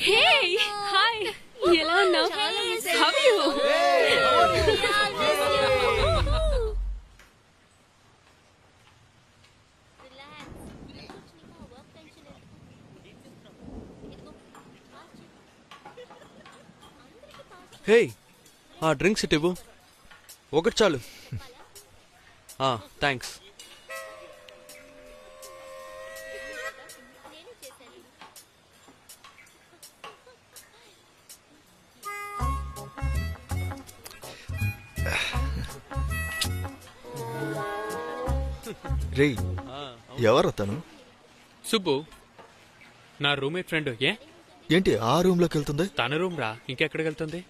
Hey hi ఎలా ఉన్నావు? How you హే ఆ డ్రింక్స్ ఇటు ఇవ్వు. ఒకటి చాలు. థ్యాంక్స్ రేయ్ ఎవరు అతను సుబ్బు నా రూమ్మేట్ ఫ్రెండ్ ఏ? ఏంటి ఆ రూమ్లోకి వెళ్తుంది తన రూమ్ రా ఇంకెక్కడికి వెళ్తుంది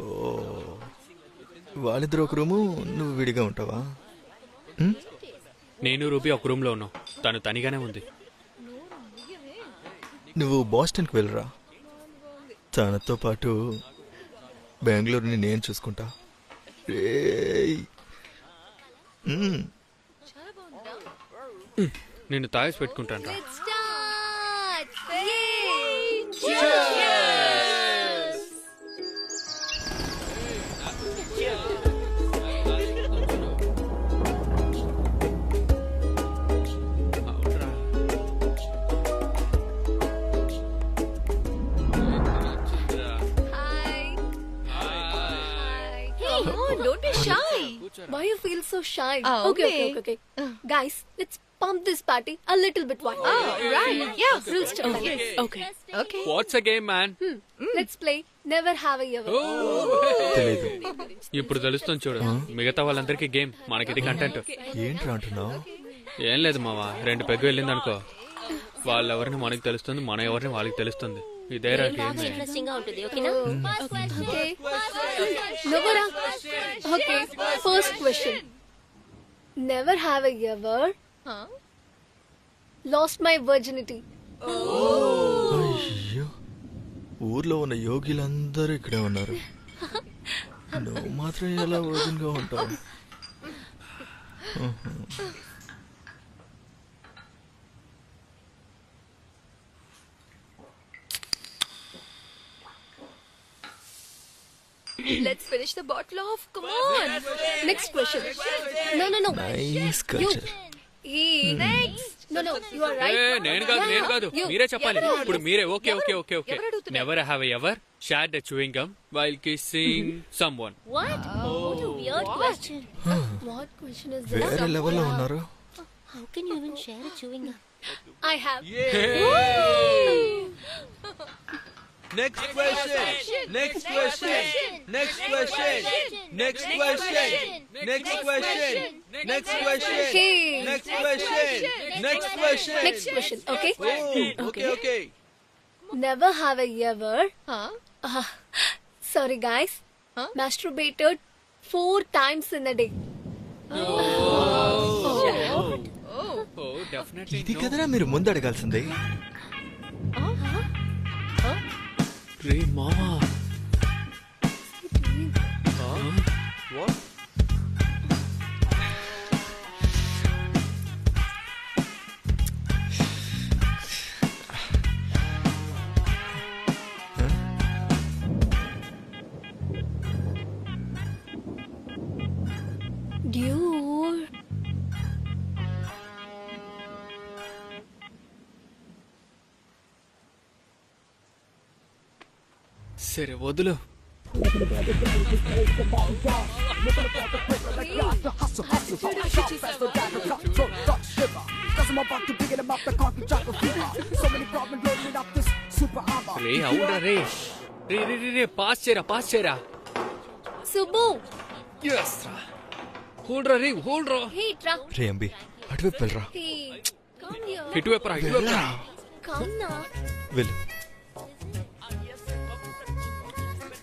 ఓ వాళ్ళిద్దరు ఒక రూము నువ్వు విడిగా ఉంటావా? ఉమ్? నేను రూబీ ఒక రూమ్లో ఉన్నాం. తను తనిగానే ఉంది. నువ్వు బాస్టన్కి వెళ్ళరా? తనతో పాటు బెంగళూరుని నేను చూసుకుంటా. రేయ్. ఉమ్. నిన్ను తాగేసి పెట్టుకుంటాను రా అవునురా. Hey, don't be shy. Why you feel so shy? Oh, okay, okay, okay. okay, okay. Guys, let's pump this party a little bit wide. Oh, right. Yeah. We'll start this. Okay. Okay. What's a game man Let's play Never Have a Ever. తెలీదు ఇప్పుడు తెలుస్తుంది చూడు మిగతా వాళ్ళందరికీ game మనకిది content ఏంట్రా అంటున్నావు ఏం లేదు మావా రెండు పెగ్గు వెళ్ళింది అనుకో వాళ్ళెవరిని మనకి తెలుస్తుంది మన ఎవరిని వాళ్ళకి తెలుస్తుంది ఇదేరా గేమ్ ఇంట్రెస్టింగ్గా ఉంటుంది ఓకేనా Okay. Nobara. Okay, first question. Never have I ever Lost my virginity. అయ్యో ఊర్లో ఉన్న యోగిలందరూ ఇక్కడే ఉన్నారు నువ్వు మాత్రం ఎలా వర్జిన్గా ఉంటావు Let's finish the bottle off. Come on. Next question. No, no, no. Nice culture E. Next. No, no. You are right. ఏ, నేను కాదు నేను కాదు. You. మీరే చెప్పాలి? ఇప్పుడు మీరే. Okay okay okay okay? Never have ever the chewing gum while kissing someone వేరే? లెవెల్లో ఉన్నారు how can you even share a chewing gum? I have. Next question next question next question next question next question next question Okay. Next question next question Next question. Okay. Okay okay Never have I ever. Huh? Uh, sorry, guys. Huh? Masturbated four times in a day. ఓ definitely ఇది కదరా మీరు ముందు అడగాల్సింది రే మామా what Dude. సరే వదులు రే అవునరా రే రే రే రే రే పాస్ చేయరా పాస్ చేయరా Subu. ఎస్ రా హోల్డ్ రా రే హోల్డ్ రా Hey, Tra. రే అంబి అటువైపు వెళ్ళరా Hey. Come here. ఇటువైపు రా ఇటువైపు రా Come now. వెళ్ళు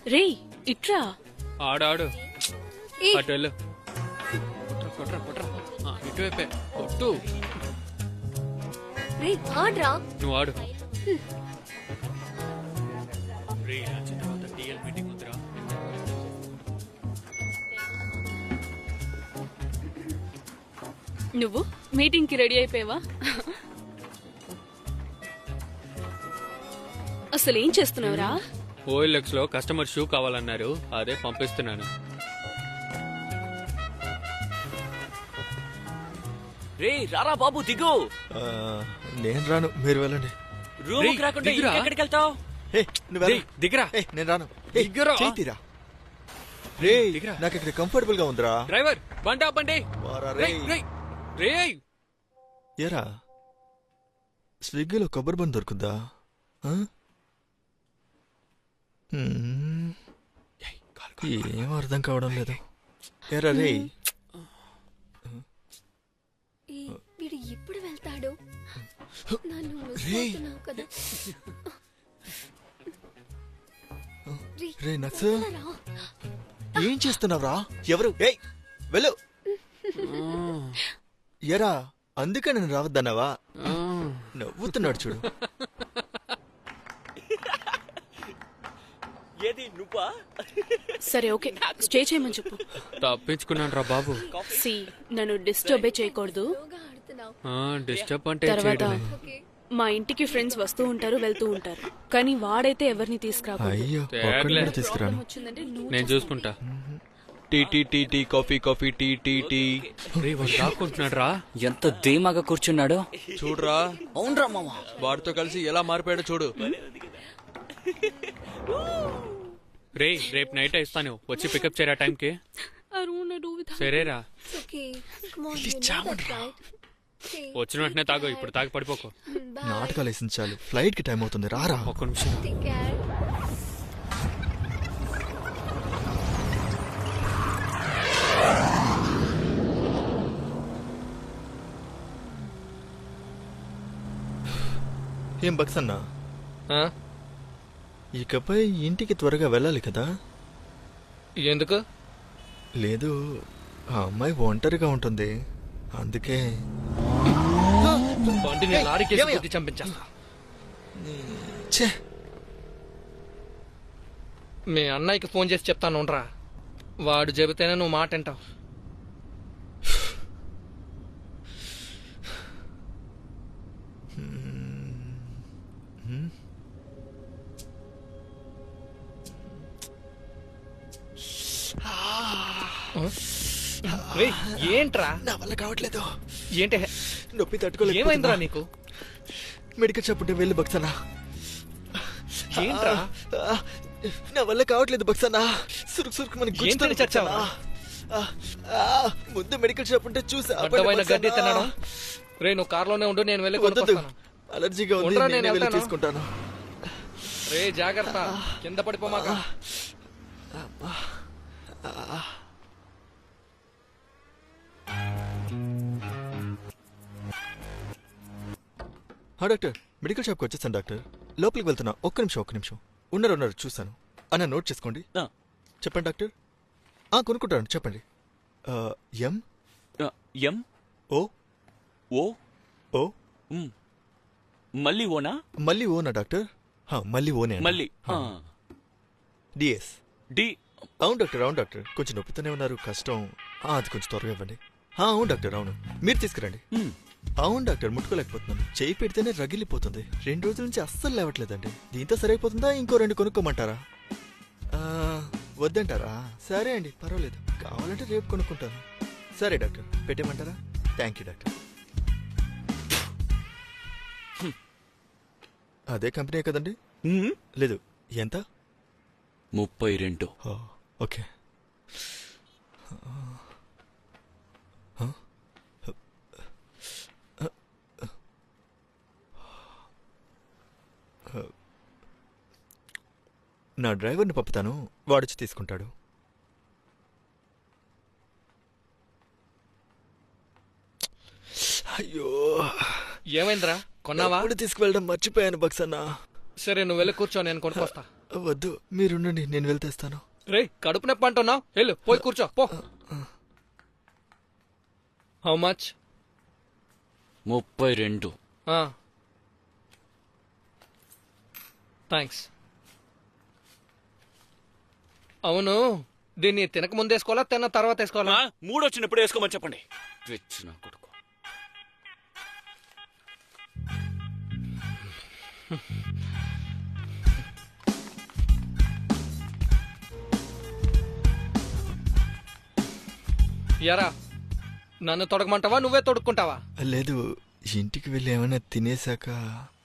రే ఇట్రా. ఆడు ఆడు. ఏ. అటు వెళ్ళు. కొట్రా కొట్రా కొట్రా. ఇటువైపే. కొట్టు. రే ఆడ్రా. నువ్వు ఆడు. రే లంచ్ తర్వాత టీఎల్ మీటింగ్ ఉందిరా నువ్వు మీటింగ్కి రెడీ అయిపోయావా? అసలు ఏం చేస్తున్నావురా ఓఎల్ఎక్స్లో కస్టమర్ షూ కావాలన్నారు అదే పంపిస్తున్నాను రే రారా బాబు దిగు ఆ, నేను రాను మీరు వెళ్ళండి రూమ్ రేయ్, రాకుండా దిగురా. ఎక్కడికి వెళ్తావు ఏ నువ్వు రేయ్, దిగరా. ఏ నేను రాను ఏయ్, దిగరా. చేయి తీరా రే దిగరా. నాకు ఇక్కడ కంఫర్టబుల్గా ఉందిరా డ్రైవర్ బండి ఆపండి వారా రేయ్, రేయ్. రేయ్, రేయ్. ఏరా స్విగ్గీలో కొబ్బరి బండి దొరుకుద్దా ఆ? ఏం అర్థం కావడం లేదు. ఏరా రే. ఈ వీడు ఎప్పుడు వెళ్తాడు? నన్ను కదా. రే నక్స్. ఏం చేస్తున్నావురా? ఎవరు? ఏయ్ వెళ్ళు. ఎరా అందుకే నేను రావద్దన్నావా? నవ్వుతున్నాడు చూడు. సరే ఓకే. స్టే చేయమని చెప్పు. తప్పించుకున్నాను రా బాబు. సి నన్ను డిస్టర్బే చేయకూడదు. డిస్టర్బ్ అంటే తర్వాత మా ఇంటికి ఫ్రెండ్స్ వస్తూ ఉంటారు వెళ్తూ ఉంటారు. కానీ వాడైతే ఎవరిని తీసుకురాకూడదు. అయ్యో. ఒక్కడిని కూడా తీసుకురాను. ప్రాబ్లం వచ్చిందంటే నువ్వు నేను చూసుకుంటా. Tea tea tea tea coffee coffee tea tea tea. రే వాడు దాక్కుంటున్నాడు రా. ఎంత ధీమాగా కూర్చున్నాడు. చూడరా. అవునరా మామ. వాడితో కలిసి ఎలా మారిపోయాడో చూడు. రే రేపు నైట్ ఇస్తాను. వచ్చి పికప్ చేయరా టైంకి? సరేరా. వచ్చిన వెంటనే తాగు ఇప్పుడు తాగి పడిపోకు. నాటకాలు వేసింది చాలు ఫ్లైట్కి టైం అవుతుంది. రారా. ఒక్క నిమిషం. ఏం బక్స్ అన్నా? ఇకపై ఇంటికి త్వరగా వెళ్ళాలి కదా. ఎందుకు? లేదు ఆ అమ్మాయి ఒంటరిగా ఉంటుంది. అందుకే. బండిని లారీకేసి గుద్ది చంపించేస్తా. ఛే! మీ అన్నయ్యకి ఫోన్ చేసి చెప్తాను ఉండరా. వాడు చెబితేనే నువ్వు మాట వింటావు రేయ్, ఏంట్రా? నా వల్ల కావట్లేదు. ఏంటి? నొప్పి తట్టుకోలేదు ఏమైందిరా నీకు? మెడికల్ షాప్ ఉంటే వెళ్ళి బక్సనా ఏంట్రా? నా వల్ల కావట్లేదు బక్సనా సురుకు సురుకు మనకి ఏంటని చచ్చావా? ముందు మెడికల్ షాప్ ఉంటే చూసా అడ్డమైన గడ్డి తినడం. రే నువ్వు కార్లోనే ఉండు నేను వెళ్ళి కొనుక్కొస్తాను. అలర్జీగా ఉంది ఉండరా, నేను నేనే వెళ్ళి వెళ్తాను. తీసుకుంటాను. రే జాగ్రత్త. కింద పడిపోమాక. ఆ, డాక్టర్. మెడికల్ షాప్కి వచ్చేసాను డాక్టర్. లోపలికి వెళ్తున్నా. ఒక్క నిమిషం ఒక్క నిమిషం. ఉన్నారు ఉన్నారు. చూస్తాను అన్న నోట్ చేసుకోండి. చెప్పండి డాక్టర్. ఆ కొనుక్కుంటాను. చెప్పండి. ఎం? ఎం? ఓ. ఓ? ఓ. మళ్ళీ ఓనా? మళ్ళీ ఓనా డాక్టర్? మళ్ళీ ఓనే. మళ్ళీ. డిఎస్ డి అవును డాక్టర్ అవును డాక్టర్. కొంచెం నొప్పితోనే ఉన్నారు. కష్టం. అది కొంచెం త్వరగా ఇవ్వండి. అవును డాక్టర్ అవును. మీరు తీసుకురండి. అవును డాక్టర్ ముట్టుకోలేకపోతున్నాను. చేయి పెడితేనే రగిలిపోతుంది. రెండు రోజుల నుంచి అస్సలు లేవట్లేదండి. దీంతో సరైపోతుందా? ఇంకో రెండు కొనుక్కోమంటారా? వద్దంటారా? సరే అండి పర్వాలేదు. కావాలంటే రేపు కొనుక్కుంటాను. సరే డాక్టర్ పెట్టేయమంటారా? Thank you doctor. అదే కంపెనీ కదండి. లేదు. ఎంత? ముప్పై రెండు. ఓకే. నా డ్రైవర్ని పంపుతాను. వాడొచ్చి తీసుకుంటాడు. అయ్యో. ఏమైందిరా? కొన్నావా? ఎప్పుడు తీసుకువెళ్ళడం మర్చిపోయాను బక్సన్న. సరే నువ్వు వెళ్ళి కూర్చో నేను కొనుక్కొస్తా. వద్దు మీరుండండి నేను వెళ్తేస్తాను. రే కడుపు నొప్పి అంటున్నావు? వెళ్ళు పోయి కూర్చో పో. హౌ మచ్ ముప్పై రెండు. థ్యాంక్స్ అవును. దీన్ని తినక ముందు వేసుకోవాలా తిన్న తర్వాత వేసుకోవాలా? మూడు వచ్చినప్పుడు వేసుకోమని చెప్పండి. కొడుకు. ఎరా నన్ను తొడగమంటావా నువ్వే తొడుక్కుంటావా? లేదు ఇంటికి వెళ్ళి ఏమైనా తినేసాక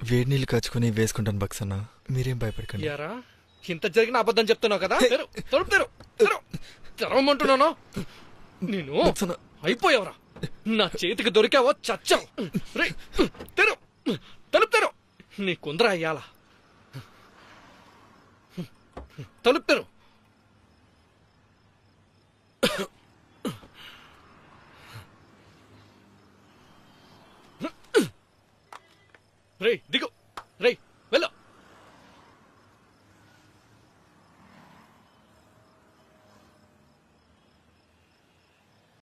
వేడి నీళ్ళు కచ్చుకొని వేసుకుంటాను బక్సన్న. మీరేం భయపడకండి. ఎరా ఇంత జరిగిన అబద్ధం చెప్తున్నావు కదా? తెరు తలుపు తెరు తెరు. తెరవమంటున్నాను? నేను అయిపోయావురా. నా చేతికి దొరికావో చచ్చావు. రేయ్, తెరు తలుపు తెరు. నీ కుందర అయ్యాల? తలుపు తెరు. రే దిగు.